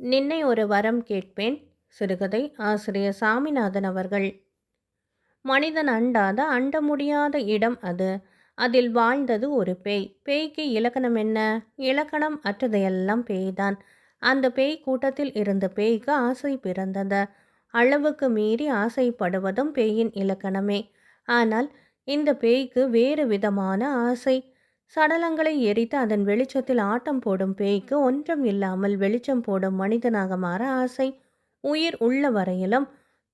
நின்னை ஒரு வரம் கேட்பேன் சிறுகதை ஆசிரியர் சாமிநாதன் அவர்கள். மனிதன் அண்டாத அண்ட முடியாத இடம் அது. அதில் வாழ்ந்தது ஒரு பேய். பேய்க்கு இலக்கணம் என்ன? இலக்கணம் அற்றதையெல்லாம் பேய்தான். அந்த பேய் கூட்டத்தில் இருந்த பேய்க்கு ஆசை பிறந்தது. அளவுக்கு மீறி ஆசைப்படுவதும் பேயின் இலக்கணமே. ஆனால் இந்த பேய்க்கு வேறு விதமான ஆசை. சடலங்களை எரித்து அதன் வெளிச்சத்தில் ஆட்டம் போடும் பேய்க்கு ஒன்றும் இல்லாமல் வெளிச்சம் போடும் மனிதனாக மாற ஆசை. உயிர் உள்ள வரையிலும்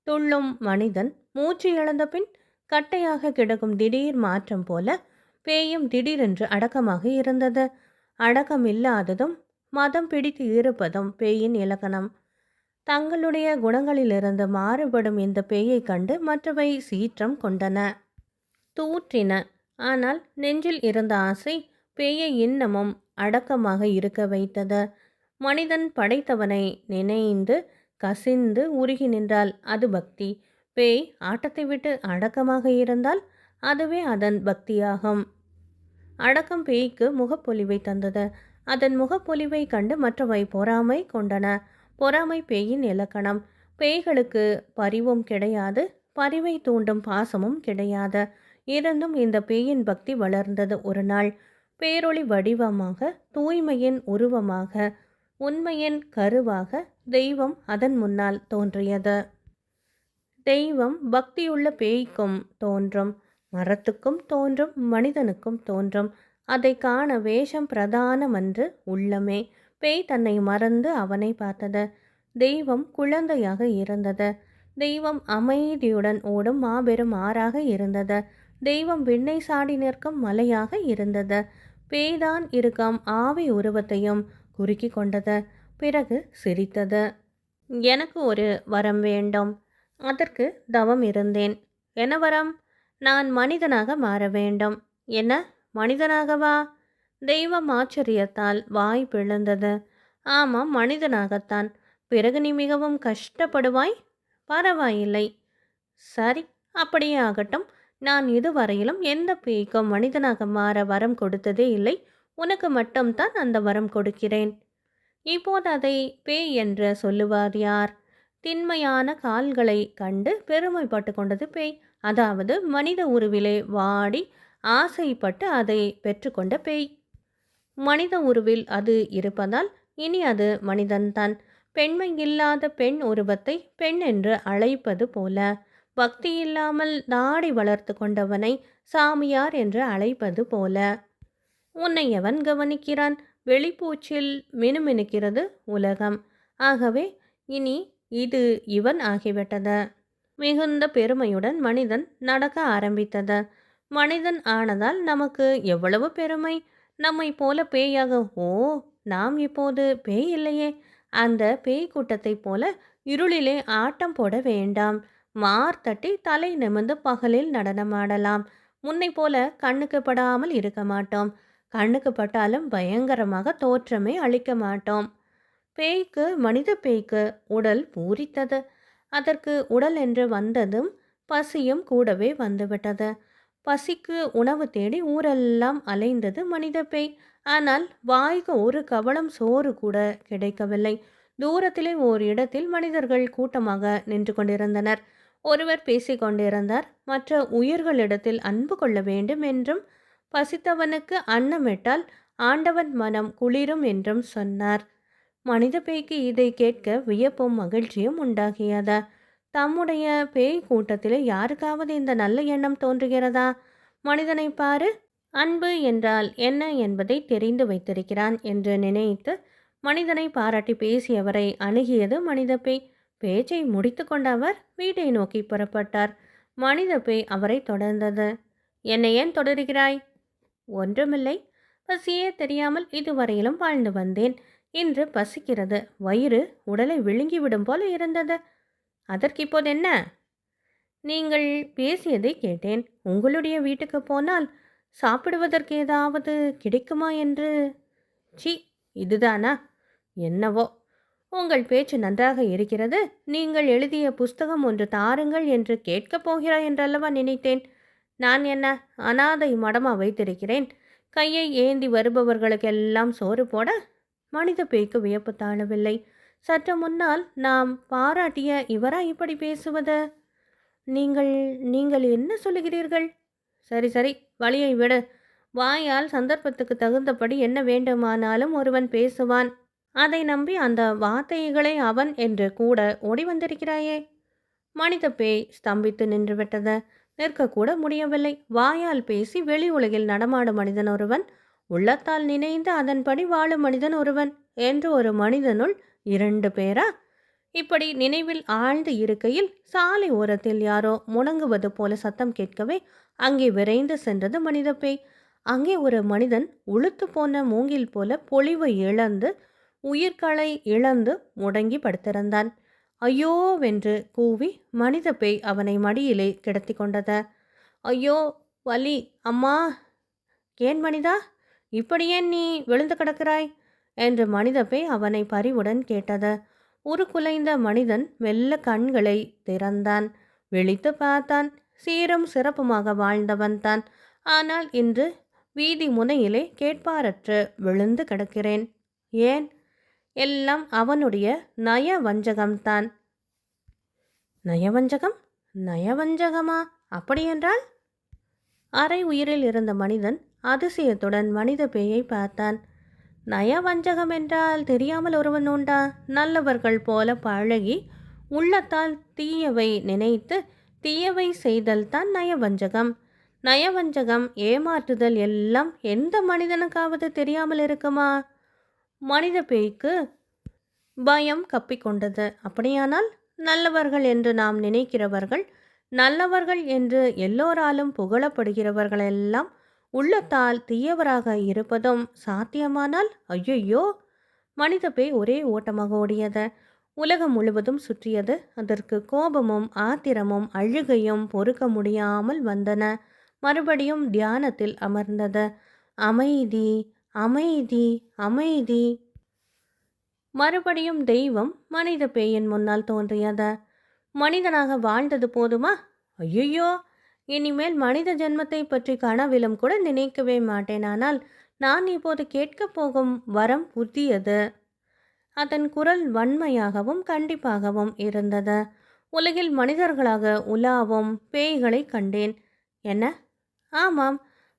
துள்ளும் மனிதன் மூச்சு இழந்த பின் கட்டையாக கிடக்கும் திடீர் மாற்றம் போல பேயும் திடீரென்று அடக்கமாக இருந்தது. அடக்கம் இல்லாததும் மதம் பிடித்து இருப்பதும் பேயின் இலக்கணம். தங்களுடைய குணங்களிலிருந்து மாறுபடும் இந்த பேயை கண்டு மற்றவை சீற்றம் கொண்டன. தூற்றின ஆனால் நெஞ்சில் இருந்த ஆசை பேயை இன்னமும் அடக்கமாக இருக்க வைத்தது. மனிதன் படைத்தவனை நினைந்து கசிந்து உருகி நின்றால் அது பக்தி. பேய் ஆட்டத்தை விட்டு அடக்கமாக இருந்தால் அதுவே அதன் பக்தியாகும். அடக்கம் பேய்க்கு முகப்பொலிவை தந்தது. அதன் முகப்பொலிவை கண்டு மற்றவை பொறாமை கொண்டன. பொறாமை பேயின் இலக்கணம். பேய்களுக்கு பரிவும் கிடையாது பரிவை தூண்டும் பாசமும் கிடையாது. இருந்தும் இந்த பேயின் பக்தி வளர்ந்தது ஒரு நாள். பேரொளி வடிவமாக தூய்மையின் உருவமாக உண்மையின் கருவாக தெய்வம் அதன் முன்னால் தோன்றியது. தெய்வம் பக்தியுள்ள பேய்க்கும் தோன்றும் மரத்துக்கும் தோன்றும் மனிதனுக்கும் தோன்றும். அதை காண வேஷம் பிரதானமன்று உள்ளமே. பேய் தன்னை மறந்து அவனை பார்த்தது. தெய்வம் குழந்தையாக இருந்தது. தெய்வம் அமைதியுடன் ஓடும் மாபெரும் ஆறாக இருந்தது. தெய்வம் விண்ணை சாடி நிற்கும் மலையாக இருந்தது. பேய்தான் இருக்கும் ஆவி உருவத்தையும் குறுக்கி கொண்டது. பிறகு சிரித்தது. எனக்கு ஒரு வரம் வேண்டும். அதற்கு தவம் இருந்தேன். என்ன வரம்? நான் மனிதனாக மாற வேண்டும். என்ன? மனிதனாகவா? தெய்வம் ஆச்சரியத்தால் வாய் பிளந்தது. ஆமாம் மனிதனாகத்தான். பிறகு நீ மிகவும் கஷ்டப்படுவாய்? பரவாயில்லை. சரி அப்படியே ஆகட்டும். நான் இதுவரையிலும் எந்த பேய்க்கும் மனிதனாக மாற வரம் கொடுத்ததே இல்லை. உனக்கு மட்டும்தான் அந்த வரம் கொடுக்கிறேன். இப்போது அதை பேய் என்று சொல்லுவார் யார்? திண்மையான கால்களை கண்டு பெருமைப்பட்டு கொண்டது பேய். அதாவது மனித உருவிலே வாடி ஆசைப்பட்டு அதை பெற்றுக்கொண்ட பேய். மனித உருவில் அது இருப்பதால் இனி அது மனிதன்தான். பெண்மை இல்லாத பெண் உருவத்தை பெண் என்று அழைப்பது போல. பக்தி இல்லாமல் தாடி வளர்த்து கொண்டவனை சாமியார் என்று அழைப்பது போல. உன்னை எவன் கவனிக்கிறான்? வெளிப்பூச்சில் மினுமினுக்கிறது உலகம். ஆகவே இனி இது இவன் ஆகிவிட்டது. மிகுந்த பெருமையுடன் மனிதன் நடக்க ஆரம்பித்தது. மனிதன் ஆனதால் நமக்கு எவ்வளவு பெருமை? நம்மை போல பேயாக ஓ நாம் இப்போது பேய் இல்லையே. அந்த பேய் கூட்டத்தைப் போல இருளிலே ஆட்டம் போட வேண்டாம். மார் தட்டி தலை நிமிர்ந்து பகலில் நடனமாடலாம். முன்னை போல கண்ணுக்கு படாமல் இருக்க மாட்டோம். கண்ணுக்கு பட்டாலும் பயங்கரமாக தோற்றமே அளிக்க மாட்டோம். பேய்க்கு மனித பேய்க்கு உடல் பூரித்தது. அதற்கு உடல் என்று வந்ததும் பசியும் கூடவே வந்துவிட்டது. பசிக்கு உணவு தேடி ஊரெல்லாம் அலைந்தது மனித பேய். ஆனால் வாய்க்கு ஒரு கவளம் சோறு கூட கிடைக்கவில்லை. தூரத்திலே ஓர் இடத்தில் மனிதர்கள் கூட்டமாக நின்று கொண்டிருந்தனர். ஒருவர் பேசிக்கொண்டிருந்தார். மற்ற உயிர்களிடத்தில் அன்பு கொள்ள வேண்டும் என்றும் பசித்தவனுக்கு அன்னமிட்டால் ஆண்டவன் மனம் குளிரும் என்றும் சொன்னார். மனித பேய்க்கு இதை கேட்க வியப்பும் மகிழ்ச்சியும் உண்டாகியதா? தம்முடைய பேய் கூட்டத்தில் யாருக்காவது இந்த நல்ல எண்ணம் தோன்றுகிறதா? மனிதனை பாரு அன்பு என்றால் என்ன என்பதை தெரிந்து வைத்திருக்கிறான் என்று நினைத்து மனிதனை பாராட்டி பேசியவரை அணுகியது மனித பேய். பேச்சை முடித்து கொண்ட அவர் வீட்டை நோக்கி புறப்பட்டார். மனித பேய் அவரை தொடர்ந்தது. என்னை ஏன் தொடர்கிறாய்? ஒன்றுமில்லை. பசியே தெரியாமல் இதுவரையிலும் வாழ்ந்து வந்தேன். இன்று பசிக்கிறது. வயிறு உடலை விழுங்கிவிடும் போல இருந்தது. அதற்கு இப்போது என்ன? நீங்கள் பேசியதை கேட்டேன். உங்களுடைய வீட்டுக்கு போனால் சாப்பிடுவதற்கு ஏதாவது கிடைக்குமா என்று? சி இதுதானா? என்னவோ! உங்கள் பேச்சு நன்றாக இருக்கிறது. நீங்கள் எழுதிய புஸ்தகம் ஒன்று தாருங்கள் என்று கேட்கப் போகிறாய் என்றல்லவா நினைத்தேன். நான் என்ன? அனாதை மடமா வைத்திருக்கிறேன். கையை ஏந்தி வருபவர்களுக்கெல்லாம் சோறு போட? மனித பேய்க்கு வியப்பு தாழவில்லை. சற்று முன்னால் நாம் பாராட்டிய இவரா இப்படி பேசுவது? நீங்கள் நீங்கள் என்ன சொல்லுகிறீர்கள்? சரி சரி வழியை விடு. வாயால் சந்தர்ப்பத்துக்கு தகுந்தபடி என்ன வேண்டுமானாலும் ஒருவன் பேசுவான். அதை நம்பி அந்த வார்த்தைகளை அவன் என்று கூட ஓடி வந்திருக்கிறாயே. மனித பேய் ஸ்தம்பித்து நின்றுவிட்டது நிற்கக்கூட முடியவில்லை. வாயால் பேசி வெளி உலகில் நடமாடும் மனிதன் ஒருவன் உள்ளத்தால் நினைந்து அதன்படி வாழும் மனிதன் ஒருவன் என்று ஒரு மனிதனுள் இரண்டு பேரா? இப்படி நினைவில் ஆழ்ந்து இருக்கையில் சாலை ஓரத்தில் யாரோ முணங்குவது போல சத்தம் கேட்கவே அங்கே விரைந்து சென்றது மனித பேய். அங்கே ஒரு மனிதன் உளுத்து போன மூங்கில் போல பொழிவை இழந்து உயிர்களை இழந்து முடங்கி படுத்திருந்தான். ஐயோவென்று கூவி மனித பேய் அவனை மடியிலே கிடத்தி கொண்டது. ஐயோ வலி அம்மா ஏன் மனிதா இப்படியேன் நீ விழுந்து கிடக்கிறாய்? என்று மனித பேய் அவனை பரிவுடன் கேட்டது. ஒரு குலைந்த மனிதன் மெல்ல கண்களை திறந்தான். விழித்து பார்த்தான். சீரும் சிறப்புமாக வாழ்ந்தவன் தான். ஆனால் இன்று வீதி முனையிலே கேட்பாரற்று விழுந்து கிடக்கிறேன். ஏன்? எல்லாம் அவனுடைய நயவஞ்சகம்தான். நயவஞ்சகம்? நயவஞ்சகமா? அப்படியென்றால்? அரை உயிரில் இருந்த மனிதன் அதிசயத்துடன் மனித பேயை பார்த்தான். நயவஞ்சகம் என்றால் தெரியாமல் ஒருவன் உண்டா? நல்லவர்கள் போல பழகி உள்ளத்தால் தீயவை நினைத்து தீயவை செய்தல் தான் நயவஞ்சகம். நயவஞ்சகம் ஏமாற்றுதல் எல்லாம் எந்த மனிதனுக்காவது தெரியாமல் இருக்குமா? மனித பேய்க்கு பயம் கப்பிக்கொண்டது. அப்படியானால் நல்லவர்கள் என்று நாம் நினைக்கிறவர்கள் நல்லவர்கள் என்று எல்லோராலும் புகழப்படுகிறவர்களெல்லாம் உள்ளத்தால் தீயவராக இருப்பதும் சாத்தியமானால் ஐயையோ! மனித பேய் ஒரே ஓட்டமாக ஓடியது. உலகம் முழுவதும் சுற்றியது. அதற்கு கோபமும் ஆத்திரமும் அழுகையும் பொறுக்க முடியாமல் வந்தன. மறுபடியும் தியானத்தில் அமர்ந்தது. அமைதி அமைதி அமைதி. மறுபடியும் தெய்வம் மனித பேயின் முன்னால் தோன்றியது. மனிதனாக வாழ்ந்தது போதுமா? ஐயோ இனிமேல் மனித ஜென்மத்தை பற்றி கனவிலும் கூட நினைக்கவே மாட்டேன். ஆனால் நான் இப்போது கேட்கப் போகும் வரம் புதியது. அதன் குரல் வன்மையாகவும் கண்டிப்பாகவும் இருந்தது. உலகில் மனிதர்களாக உலாவும் பேய்களை கண்டேன். என்ன? ஆமாம்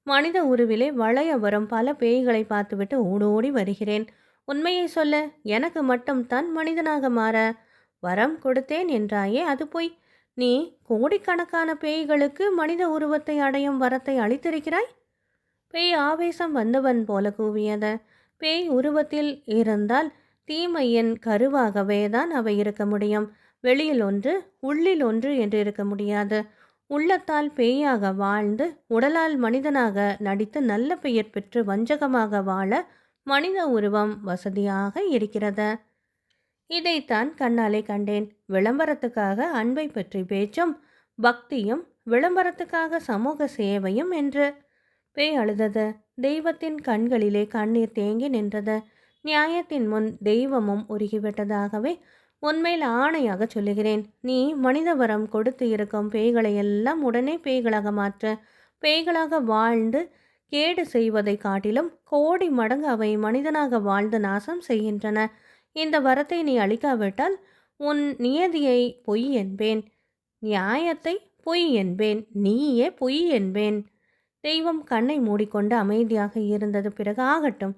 மனித உருவிலே வளைய வரும் பல பேய்களை பார்த்துவிட்டு ஓடோடி வருகிறேன். உண்மையை சொல்ல எனக்கு மட்டும் தான் மனிதனாக மாற வரம் கொடுத்தேன் என்றாயே அது போய். நீ கோடிக்கணக்கான பேய்களுக்கு மனித உருவத்தை அடையும் வரத்தை அளித்திருக்கிறாய்? பேய் ஆவேசம் வந்தவன் போல கூவியத. பேய் உருவத்தில் இருந்தால் தீமையின் கருவாகவே தான் அவை இருக்க முடியும். வெளியில் ஒன்று உள்ளில் ஒன்று என்று இருக்க முடியாது. உள்ளத்தால் பேயாக வாழ்ந்து உடலால் மனிதனாக நடித்து நல்ல பெயர் பெற்று வஞ்சகமாக வாழ மனித உருவம் வசதியாக இருக்கிறது. இதைத்தான் கண்ணாலே கண்டேன். விளம்பரத்துக்காக அன்பை பற்றி பேச்சும் பக்தியும் விளம்பரத்துக்காக சமூக சேவையும் என்று. பேய் அழுதது. தெய்வத்தின் கண்களிலே கண்ணீர் தேங்கி நின்றது. நியாயத்தின் முன் தெய்வமும் உருகிவிட்டதாகவே உண்மையில் ஆணையாக சொல்லுகிறேன். நீ மனித வரம் கொடுத்து இருக்கும் பேய்களை எல்லாம் உடனே பேய்களாக மாற்ற பேய்களாக வாழ்ந்து கேடு செய்வதை காட்டிலும் கோடி மடங்கு அவை மனிதனாக வாழ்ந்து நாசம் செய்கின்றன. இந்த வரத்தை நீ அளிக்காவிட்டால் உன் நியதியை பொய் என்பேன். நியாயத்தை பொய் என்பேன். நீயே பொய் என்பேன். தெய்வம் கண்ணை மூடிக்கொண்டு அமைதியாக இருந்தது. பிறகு ஆகட்டும்.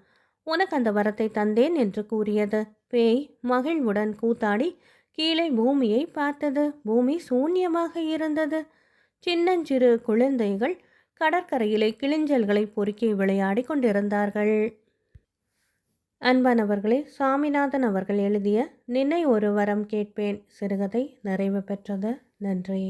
உனக்கு அந்த வரத்தை தந்தேன் என்று கூறியது. பேய் மகிழ்வுடன் கூத்தாடி கீழே பூமியை பார்த்தது. பூமி சூன்யமாக இருந்தது. சின்னஞ்சிறு குழந்தைகள் கடற்கரையிலே கிளிஞ்சல்களை பொறுக்கி விளையாடி கொண்டிருந்தார்கள். அன்பானவர்களே சாமிநாதன் அவர்கள் எழுதிய நினை ஒரு வரம் கேட்பேன் சிறுகதை நிறைவு பெற்றது. நன்றி.